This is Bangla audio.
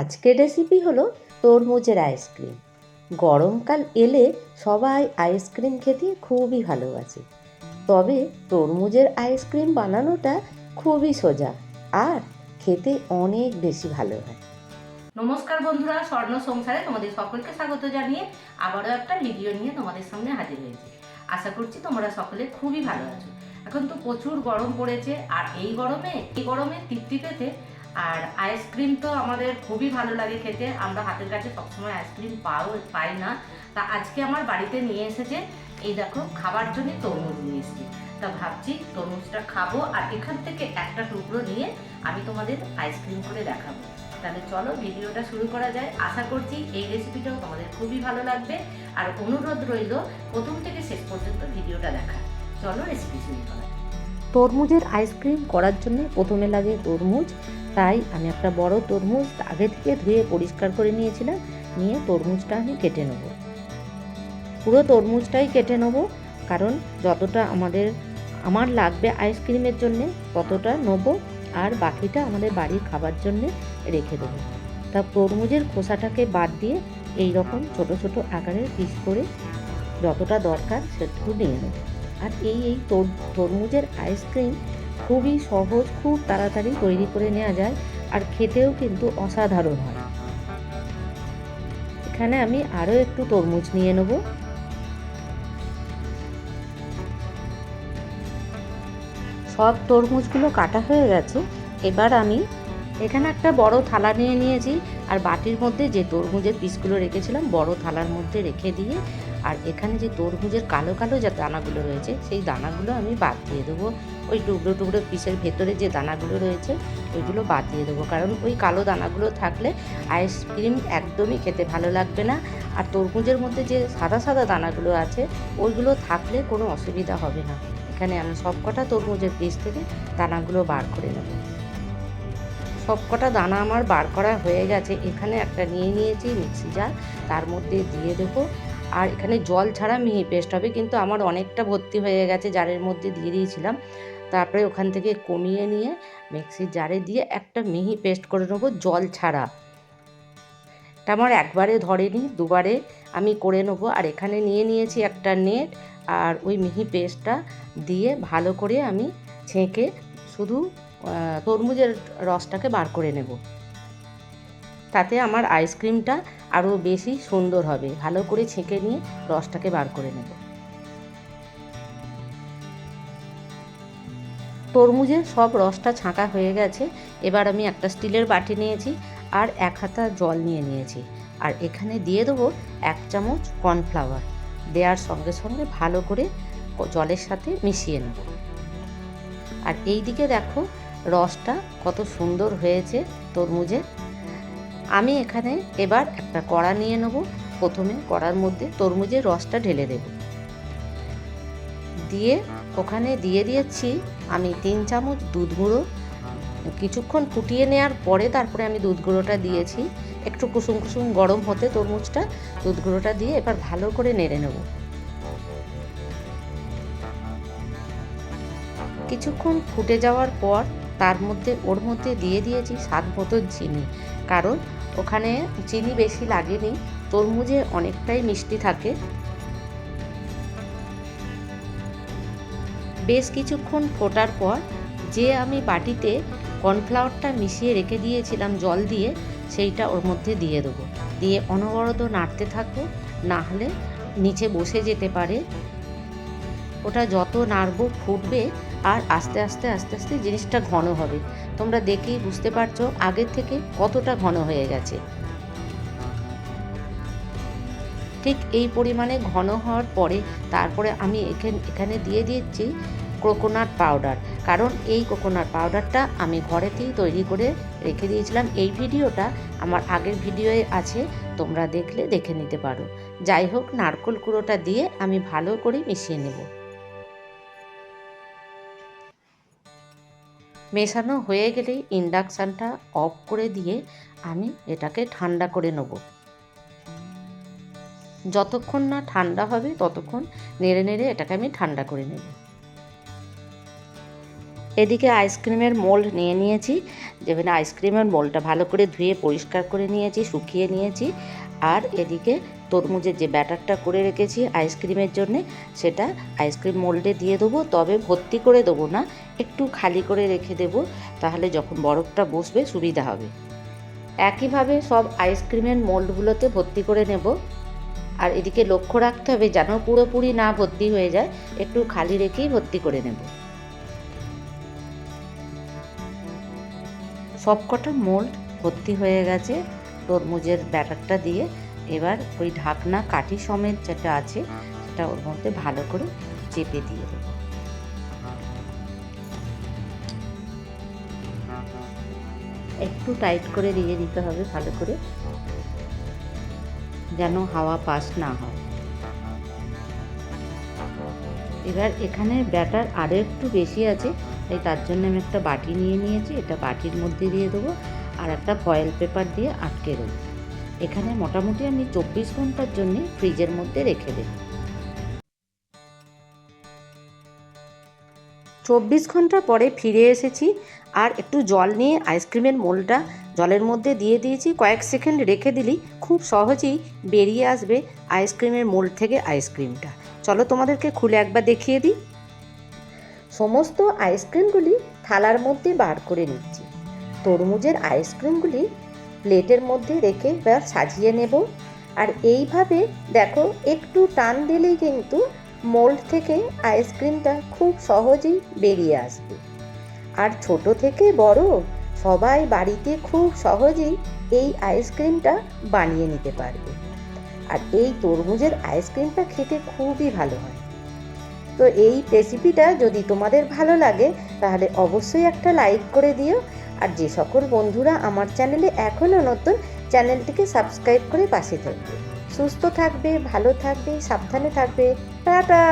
আজকের রেসিপি হলো তরমুজের আইসক্রিম গরমকাল এলে সবাই আইসক্রিম খেতে খুবই ভালোবাসে। তবে তরমুজের আইসক্রিম বানানোটা খুবই সোজা আর খেতে অনেক বেশি ভালো হয়। নমস্কার বন্ধুরা, স্বর্ণ সংসারে তোমাদের সকলকে স্বাগত জানিয়ে আবারও একটা ভিডিও নিয়ে তোমাদের সামনে হাজির হয়েছি। আশা করছি তোমরা সকলে খুবই ভালো আছো। এখন তো প্রচুর গরম পড়েছে আর এই গরমে এই গরমে তৃপ্তি পেতে আর আইসক্রিম তো আমাদের খুবই ভালো লাগে খেতে। আমরা হাতের কাছে সবসময় আইসক্রিম পাও, পাই না। তা আজকে আমার বাড়িতে নিয়ে এসেছে, এই দেখো, খাবার জন্য তরমুজ নিয়ে এসেছি। তা ভাবছি তরমুজটা খাব আর এখান থেকে একটা টুকরো নিয়ে আমি তোমাদের আইসক্রিম করে দেখাবো। তাহলে চলো ভিডিওটা শুরু করা যায়। আশা করছি এই রেসিপিটাও তোমাদের খুবই ভালো লাগবে। আর অনুরোধ রইল প্রথম থেকে শেষ পর্যন্ত ভিডিওটা দেখা। চলো রেসিপি শুরু করা তরমুজের আইসক্রিম করার জন্য প্রথমে লাগে তরমুজ তাই আমি একটা বড় তরমুজ আগে থেকে ধুয়ে পরিষ্কার করে নিয়েছিলাম, নিয়ে তরমুজটা আমি কেটে নেব। পুরো তরমুজটাই কেটে নেব, কারণ যতটা আমাদের, আমার লাগবে আইসক্রিমের জন্যে ততটা নেব আর বাকিটা আমাদের বাড়ির খাবার জন্যে রেখে দেবো। তা তরমুজের খোসাটাকে বাদ দিয়ে এই রকম ছোট ছোট আকারের পিস করে যতটা দরকার সেটুকু নিয়ে নেব। আর এই এই তরমুজের আইসক্রিম খুবই সহজ, খুব তাড়াতাড়ি তৈরি করে নেওয়া যায় আর খেতেও কিন্তু অসাধারণ হয়। এখানে আমি আরও একটু তরমুজ নিয়ে নেব। সব তরমুজগুলো কাটা হয়ে গেছে। এবার আমি এখানে একটা বড় থালা নিয়ে নিয়েছি। আর বাটির মধ্যে যে তরমুজের পিসগুলো রেখেছিলাম, বড় থালার মধ্যে রেখে দিয়ে, আর এখানে যে তরমুজের কালো কালো যে দানাগুলো রয়েছে, সেই দানাগুলো আমি বাদ দিয়ে দেবো। ওই টুকরো টুকরো পিসের ভেতরে যে দানাগুলো রয়েছে, ওইগুলো বাদ দিয়ে দেবো। কারণ ওই কালো দানাগুলো থাকলে আইসক্রিম একদমই খেতে ভালো লাগবে না। আর তরমুজের মধ্যে যে সাদা সাদা দানাগুলো আছে, ওইগুলো থাকলে কোনো অসুবিধা হবে না। এখানে আমি সবকটা তরমুজের পিস থেকে দানাগুলো বার করে নেব। সবকটা দানা আমার বার করা হয়ে গেছে। এখানে একটা নিয়ে নিয়েছি মিক্সি জার, তার মধ্যে দিয়ে দেবো। আর এখানে জল ছাড়া মিহি পেস্ট হবে, কিন্তু আমার অনেকটা ভর্তি হয়ে গেছে জারের মধ্যে দিয়ে দিয়েছিলাম। তারপরে ওখান থেকে কমিয়ে নিয়ে মিক্সির জারে দিয়ে একটা মিহি পেস্ট করে নেব জল ছাড়া। এটা আমার একবারে ধরেনি, দুবারে আমি করে নেব। আর এখানে নিয়ে নিয়েছি একটা নেট, আর ওই মিহি পেস্টটা দিয়ে ভালো করে আমি ছেঁকে শুধু তরমুজের রসটাকে বার করে নেব। তাতে আমার আইসক্রিমটা আরও বেশি সুন্দর হবে। ভালো করে ছেঁকে নিয়ে রসটাকে বার করে নেব। তরমুজের সব রসটা ছাঁকা হয়ে গেছে। এবার আমি একটা স্টিলের বাটি নিয়েছি আর এক হাতা জল নিয়ে নিয়েছি। আর এখানে দিয়ে দেবো এক চামচ কর্নফ্লাওয়ার। দেওয়ার সঙ্গে সঙ্গে ভালো করে জলের সাথে মিশিয়ে নেব। আর এই দিকে দেখো রসটা কত সুন্দর হয়েছে তরমুজের আমি এখানে এবার একটা কড়া নিয়ে নেব। প্রথমে কড়ার মধ্যে তরমুজের রসটা ঢেলে দেব। দিয়ে ওখানে দিয়ে দিয়েছি আমি তিন চামচ দুধ গুঁড়ো। কিছুক্ষণ ফুটিয়ে নেওয়ার পরে তারপরে আমি দুধ গুঁড়োটা দিয়েছি। একটু কুসুম কুসুম গরম হতে তরমুজটা দুধ গুঁড়োটা দিয়ে এবার ভালো করে নেড়ে নেব। কিছুক্ষণ ফুটে যাওয়ার পর তার মধ্যে, ওর মধ্যে দিয়ে দিয়েছি স্বাদ মতো চিনি। কারণ ওখানে চিনি বেশি লাগেনি, তরমুজে অনেকটাই মিষ্টি থাকে। বেশ কিছুক্ষণ ফোটার পর যে আমি বাটিতে কর্নফ্লাওয়ারটা মিশিয়ে রেখে দিয়েছিলাম জল দিয়ে, সেইটা ওর মধ্যে দিয়ে দেবো। দিয়ে অনবরত নাড়তে থাকব না হলে নিচে বসে যেতে পারে। ওটা যত নাড়বো, ফুটবে আর আস্তে আস্তে আস্তে আস্তে জিনিসটা ঘন হবে। তোমরা দেখেই বুঝতে পারছ আগের থেকে কতটা ঘন হয়ে গেছে। ঠিক এই পরিমাণে ঘন হওয়ার পরে তারপরে আমি এখানে এখানে দিয়ে দিচ্ছি কোকোনাট পাউডার কারণ এই কোকোনাট পাউডারটা আমি ঘরেতেই তৈরি করে রেখে দিয়েছিলাম। এই ভিডিওটা আমার আগের ভিডিওয়ে আছে, তোমরা দেখলে দেখে নিতে পারো। যাই হোক, নারকোল কুড়োটা দিয়ে আমি ভালো করে মিশিয়ে নেব। মেশানো হয়ে গেলেই ইন্ডাকশানটা অফ করে দিয়ে আমি এটাকে ঠান্ডা করে নেব। যতক্ষণ না ঠান্ডা হবে, ততক্ষণ নেড়ে নেড়ে এটাকে আমি ঠান্ডা করে নেব। এদিকে আইসক্রিমের মোল্ড নিয়ে নিয়েছি। যেখানে আইসক্রিমের মোল্ডটা ভালো করে ধুয়ে পরিষ্কার করে নিয়েছি, শুকিয়ে নিয়েছি। আর এদিকে তরমুজের যে ব্যাটারটা করে রেখেছি আইসক্রিমের জন্য, সেটা আইসক্রিম মোল্ডে দিয়ে দেবো, তবে ভর্তি করে দেবো না, একটু খালি করে রেখে দেবো, তাহলে যখন বরফটা বসবে সুবিধা হবে। একইভাবে সব আইসক্রিমের মোল্ডগুলোতে ভর্তি করে নেব। আর এদিকে লক্ষ্য রাখতে হবে যেন পুরোপুরি না ভর্তি হয়ে যায়, একটু খালি রেখেই ভর্তি করে নেব। সবকটা মোল্ড ভর্তি হয়ে গেছে তরমুজের ব্যাটারটা দিয়ে। এবার ওই ঢাকনা কাঠি সমেত যেটা আছে, সেটা ওর মধ্যে ভালো করে চেপে দিয়ে দেবো। একটু টাইট করে দিয়ে দিতে হবে ভালো করে, যেন হাওয়া পাস না হয়। এবার এখানে ব্যাটার আরও একটু বেশি আছে, তাই তার জন্য আমি একটা বাটি নিয়ে নিয়েছি, এটা বাটির মধ্যে দিয়ে দেবো, আর একটা ফয়েল পেপার দিয়ে আটকে দেবো। এখানে মোটামুটি আমি চব্বিশ ঘণ্টার জন্য ফ্রিজের মধ্যে রেখে দেব। চব্বিশ ঘণ্টা পরে ফিরে এসেছি আর একটু জল নিয়ে আইসক্রিমের মোলটা জলের মধ্যে দিয়ে দিয়েছি। কয়েক সেকেন্ড রেখে দিলেই খুব সহজেই বেরিয়ে আসবে আইসক্রিমের মোল থেকে আইসক্রিমটা। চলো তোমাদেরকে খুলে একবার দেখিয়ে দিই। সমস্ত আইসক্রিমগুলি থালার মধ্যে বার করে নিচ্ছি। তরমুজের আইসক্রিমগুলি প্লেটের মধ্যে রেখে এবার সাজিয়ে নেব। আর এইভাবে দেখো, একটু টান দিলেই কিন্তু মোল্ড থেকে আইসক্রিমটা খুব সহজেই বেরিয়ে আসবে। আর ছোট থেকে বড় সবাই বাড়িতে খুব সহজেই এই আইসক্রিমটা বানিয়ে নিতে পারবে। আর এই তরমুজের আইসক্রিমটা খেতে খুবই ভালো হয়। তো এই রেসিপিটা যদি তোমাদের ভালো লাগে, তাহলে অবশ্যই একটা লাইক করে দিও। আর যে সকল বন্ধুরা আমার চ্যানেলে এখনও নতুন, চ্যানেলটিকে সাবস্ক্রাইব করে পাশে থাকবে। সুস্থ থাকবে, ভালো থাকবে, সাবধানে থাকবে। টাটা!